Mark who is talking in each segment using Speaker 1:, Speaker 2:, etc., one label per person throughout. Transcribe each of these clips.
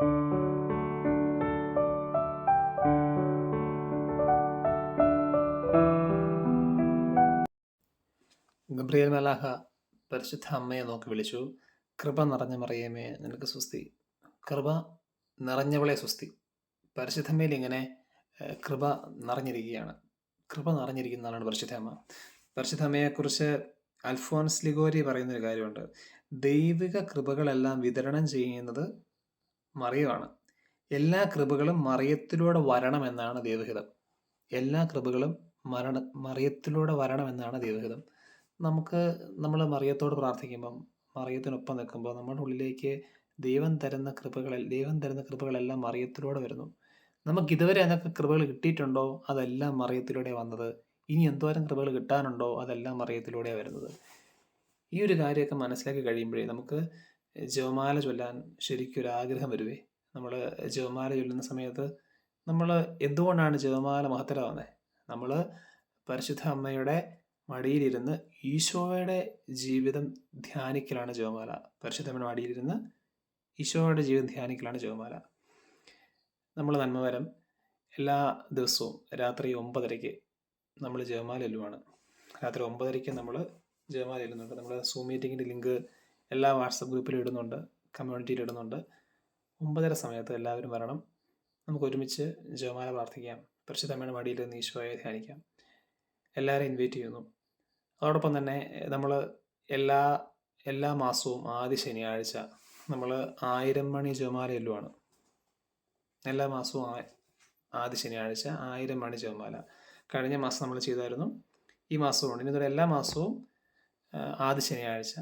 Speaker 1: Gabriel മലാഹ പരിശുദ്ധ അമ്മയെ നോക്കി വിളിച്ചു. കൃപ നിറഞ്ഞ മറിയമേ നിനക്ക് സ്വസ്തി. കൃപ നിറഞ്ഞവളെ സ്വസ്തി. പരിശുദ്ധമ്മയിൽ ഇങ്ങനെ കൃപ നിറഞ്ഞിരിക്കുകയാണ്. കൃപ നിറഞ്ഞിരിക്കുന്നതാണ് പരിശുദ്ധ അമ്മ പരിശുദ്ധ അമ്മയെക്കുറിച്ച് അൽഫോൻസ് ലിഗോരി പറയുന്നൊരു കാര്യമുണ്ട്. ദൈവിക കൃപകളെല്ലാം വിതരണം ചെയ്യുന്നത് മറിയമാണ് എല്ലാ കൃപകളും മറിയത്തിലൂടെ വരണമെന്നാണ് ദൈവഹിതം. എല്ലാ കൃപകളും മരണ മറിയത്തിലൂടെ വരണമെന്നാണ് ദൈവഹിതം. നമുക്ക് നമ്മൾ മറിയത്തോട് പ്രാർത്ഥിക്കുമ്പം മറിയത്തിനൊപ്പം നിൽക്കുമ്പോൾ നമ്മുടെ ഉള്ളിലേക്ക് ദൈവം തരുന്ന കൃപകളിൽ ദൈവം തരുന്ന കൃപകളെല്ലാം മറിയത്തിലൂടെ വരുന്നു. നമുക്ക് ഇതുവരെ അതൊക്കെ കൃപകൾ കിട്ടിയിട്ടുണ്ടോ? അതെല്ലാം മറിയത്തിലൂടെ വന്നത്. ഇനി എന്തോരം കൃപകൾ കിട്ടാനുണ്ടോ? അതെല്ലാം മറിയത്തിലൂടെ വരുന്നത്. ഈ ഒരു കാര്യമൊക്കെ മനസ്സിലാക്കി കഴിയുമ്പോഴേ നമുക്ക് ജപമാല ചൊല്ലാൻ ശരിക്കും ഒരു ആഗ്രഹം വരുവേ. നമ്മൾ ജപമാല ചൊല്ലുന്ന സമയത്ത് നമ്മൾ എന്തുകൊണ്ടാണ് ജപമാല മഹത്തരമാവുന്നത് നമ്മൾ പരിശുദ്ധ അമ്മയുടെ മടിയിലിരുന്ന് ഈശോയുടെ ജീവിതം ധ്യാനിക്കലാണ് ജപമാല. പരിശുദ്ധമ്മയുടെ മടിയിലിരുന്ന് ഈശോയുടെ ജീവിതം ധ്യാനിക്കലാണ് ജപമാല. നമ്മൾ നന്മവരം എല്ലാ ദിവസവും രാത്രി ഒമ്പതരയ്ക്ക് നമ്മൾ ജപമാല ചൊല്ലുവാണ്. രാത്രി ഒമ്പതരയ്ക്ക് നമ്മൾ ജപമാല ചെല്ലുന്നുണ്ട്. നമ്മൾ സൂം മീറ്റിങ്ങിന്റെ ലിങ്ക് എല്ലാ വാട്സപ്പ് ഗ്രൂപ്പിലും ഇടുന്നുണ്ട് കമ്മ്യൂണിറ്റിയിൽ ഇടുന്നുണ്ട്. ഒമ്പതര സമയത്ത് എല്ലാവരും വരണം. നമുക്ക് ഒരുമിച്ച് ജോമാല പ്രാർത്ഥിക്കാം. പരിശുദ്ധമ്മയുടെ മടിയിൽ നിന്ന് ഈശോയെ ധ്യാനിക്കാം. എല്ലാവരെയും ഇൻവൈറ്റ് ചെയ്യുന്നു. അതോടൊപ്പം തന്നെ നമ്മൾ എല്ലാ എല്ലാ മാസവും ആദ്യ ശനിയാഴ്ച നമ്മൾ ആയിരം മണി ചെല്ലുവാണ്. എല്ലാ മാസവും ആദ്യ ശനിയാഴ്ച ആയിരം മണി ജോമാല കഴിഞ്ഞ മാസം നമ്മൾ ചെയ്തായിരുന്നു. ഈ മാസവും ഉണ്ട്. ഇനി എല്ലാ മാസവും ആദ്യ ശനിയാഴ്ച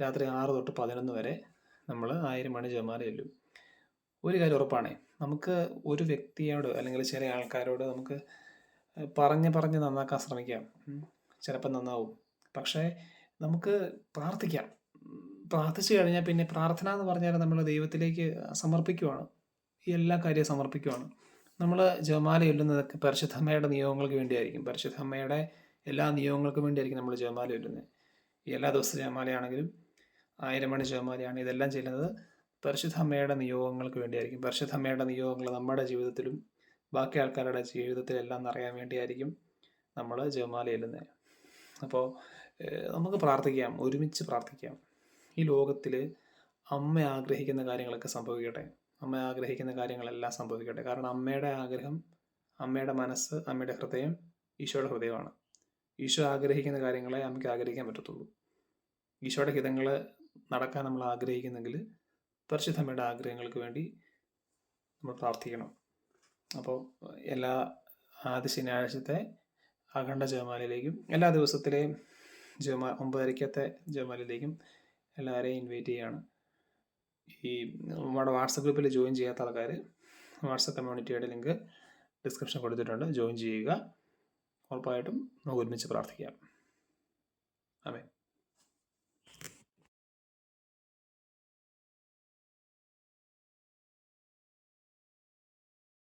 Speaker 1: രാത്രി ആറ് തൊട്ട് പതിനൊന്ന് വരെ നമ്മൾ ആയിരം മണി ജമാല ചെല്ലും. ഒരു കാര്യം ഉറപ്പാണ്. നമുക്ക് ഒരു വ്യക്തിയോട് അല്ലെങ്കിൽ ചില ആൾക്കാരോട് നമുക്ക് പറഞ്ഞ് പറഞ്ഞ് നന്നാക്കാൻ ശ്രമിക്കാം. ചിലപ്പോൾ നന്നാവും. പക്ഷേ നമുക്ക് പ്രാർത്ഥിക്കാം. പ്രാർത്ഥിച്ചു കഴിഞ്ഞാൽ പിന്നെ പ്രാർത്ഥന എന്ന് പറഞ്ഞാൽ നമ്മൾ ദൈവത്തിലേക്ക് സമർപ്പിക്കുവാണ്. ഈ എല്ലാ കാര്യവും സമർപ്പിക്കുവാണ്. നമ്മൾ ജപമാല ചൊല്ലുന്നതൊക്കെ പരിശുദ്ധമ്മയുടെ നിയോഗങ്ങൾക്ക് വേണ്ടിയായിരിക്കും. പരിശുദ്ധമ്മയുടെ എല്ലാ നിയമങ്ങൾക്കും വേണ്ടിയായിരിക്കും നമ്മൾ ജപമാല ചൊല്ലുന്നത്. എല്ലാ ദിവസവും ജപമാലയാണെങ്കിലും ആയിരം മണി ജപമാലയാണ് ഇതെല്ലാം ചെയ്യുന്നത്. പരിശുദ്ധമ്മയുടെ നിയോഗങ്ങൾക്ക് വേണ്ടിയായിരിക്കും. പരിശുദ്ധമ്മയുടെ നിയോഗങ്ങൾ നമ്മുടെ ജീവിതത്തിലും ബാക്കി ആൾക്കാരുടെ ജീവിതത്തിലെല്ലാം അറിയാൻ വേണ്ടിയായിരിക്കും നമ്മൾ ജപമാല ചെല്ലുന്നത് അപ്പോൾ നമുക്ക് പ്രാർത്ഥിക്കാം. ഒരുമിച്ച് പ്രാർത്ഥിക്കാം. ഈ ലോകത്തിൽ അമ്മ ആഗ്രഹിക്കുന്ന കാര്യങ്ങളൊക്കെ സംഭവിക്കട്ടെ. അമ്മ ആഗ്രഹിക്കുന്ന കാര്യങ്ങളെല്ലാം സംഭവിക്കട്ടെ. കാരണം അമ്മയുടെ ആഗ്രഹം അമ്മയുടെ മനസ്സ് അമ്മയുടെ ഹൃദയം ഈശോയുടെ ഹൃദയമാണ്. ഈശോ ആഗ്രഹിക്കുന്ന കാര്യങ്ങളെ അമ്മയ്ക്ക് ആഗ്രഹിക്കാൻ പറ്റത്തുള്ളൂ. ഈശോയുടെ ഹിതങ്ങൾ നടക്കാൻ നമ്മൾ ആഗ്രഹിക്കുന്നെങ്കിൽ പരിശുദ്ധമ്മയുടെ ആഗ്രഹങ്ങൾക്ക് വേണ്ടി നമ്മൾ പ്രാർത്ഥിക്കണം. അപ്പോൾ എല്ലാ ആദ്യ ശനിയാഴ്ചത്തെ അഖണ്ഡ ജപമാലയിലേക്കും എല്ലാ ദിവസത്തിലെയും ജപമാ ഒമ്പതരയ്ക്കത്തെ ജപമാലയിലേക്കും എല്ലാവരെയും ഇൻവൈറ്റ് ചെയ്യാണ്. ഈ നമ്മുടെ വാട്സപ്പ് ഗ്രൂപ്പിൽ ജോയിൻ ചെയ്യാത്ത ആൾക്കാർ വാട്സപ്പ് കമ്മ്യൂണിറ്റിയുടെ ലിങ്ക് ഡിസ്ക്രിപ്ഷൻ കൊടുത്തിട്ടുണ്ട്. ജോയിൻ ചെയ്യുക. ഉറപ്പായിട്ടും നമുക്ക് ഒരുമിച്ച് പ്രാർത്ഥിക്കാം. അമേ